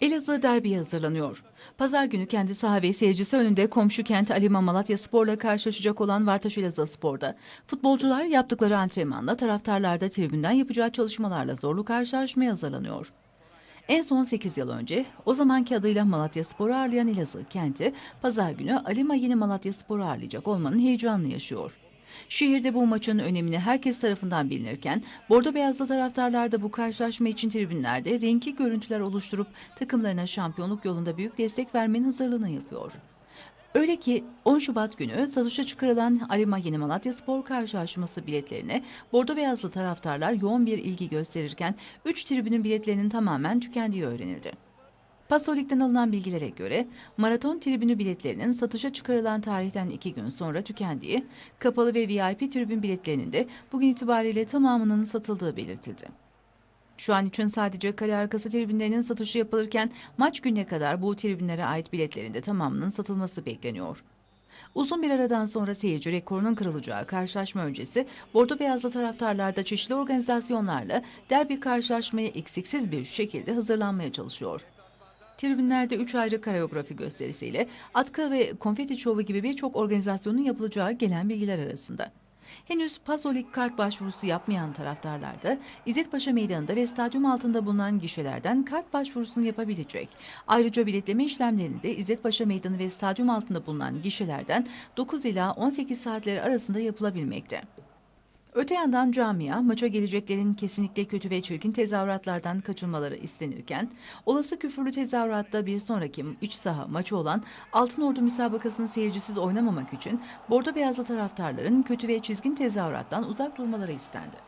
Elazığ derbiye hazırlanıyor. Pazar günü kendi saha ve seyircisi önünde komşu kent Alima Malatya Spor'la karşılaşacak olan Vartaş Elazığ Spor'da futbolcular yaptıkları antrenmanla taraftarlar da tribünden yapacağı çalışmalarla zorlu karşılaşmaya hazırlanıyor. En son 8 yıl önce o zamanki adıyla Malatya Spor'u ağırlayan Elazığ kenti pazar günü Alima yeni Malatya Spor'u ağırlayacak olmanın heyecanını yaşıyor. Şehirde bu maçın önemini herkes tarafından bilinirken Bordo Beyazlı taraftarlar da bu karşılaşma için tribünlerde renkli görüntüler oluşturup takımlarına şampiyonluk yolunda büyük destek vermenin hazırlığını yapıyor. Öyle ki 10 Şubat günü satışa çıkarılan Alima Yeni Malatya Spor karşılaşması biletlerine Bordo Beyazlı taraftarlar yoğun bir ilgi gösterirken 3 tribünün biletlerinin tamamen tükendiği öğrenildi. Pasolik'ten alınan bilgilere göre maraton tribünü biletlerinin satışa çıkarılan tarihten iki gün sonra tükendiği, kapalı ve VIP tribün biletlerinin de bugün itibariyle tamamının satıldığı belirtildi. Şu an için sadece kale arkası tribünlerinin satışı yapılırken maç gününe kadar bu tribünlere ait biletlerin de tamamının satılması bekleniyor. Uzun bir aradan sonra seyirci rekorunun kırılacağı karşılaşma öncesi Bordo Beyazlı taraftarlar da çeşitli organizasyonlarla derbi karşılaşmaya eksiksiz bir şekilde hazırlanmaya çalışıyor. Tribünlerde 3 ayrı koreografi gösterisiyle atkı ve konfeti şovu gibi birçok organizasyonun yapılacağı gelen bilgiler arasında. Henüz Pasolik kart başvurusu yapmayan taraftarlar da İzzet Meydanı'nda ve stadyum altında bulunan gişelerden kart başvurusunu yapabilecek. Ayrıca biletleme işlemlerini de İzzet Meydanı ve stadyum altında bulunan gişelerden 9 ila 18 saatleri arasında yapılabilmekte. Öte yandan camia maça geleceklerin kesinlikle kötü ve çirkin tezahüratlardan kaçınmaları istenirken olası küfürlü tezahüratta bir sonraki iç saha maçı olan Altın Ordu müsabakasını seyircisiz oynamamak için Bordo Beyazlı taraftarların kötü ve çizgin tezahürattan uzak durmaları istendi.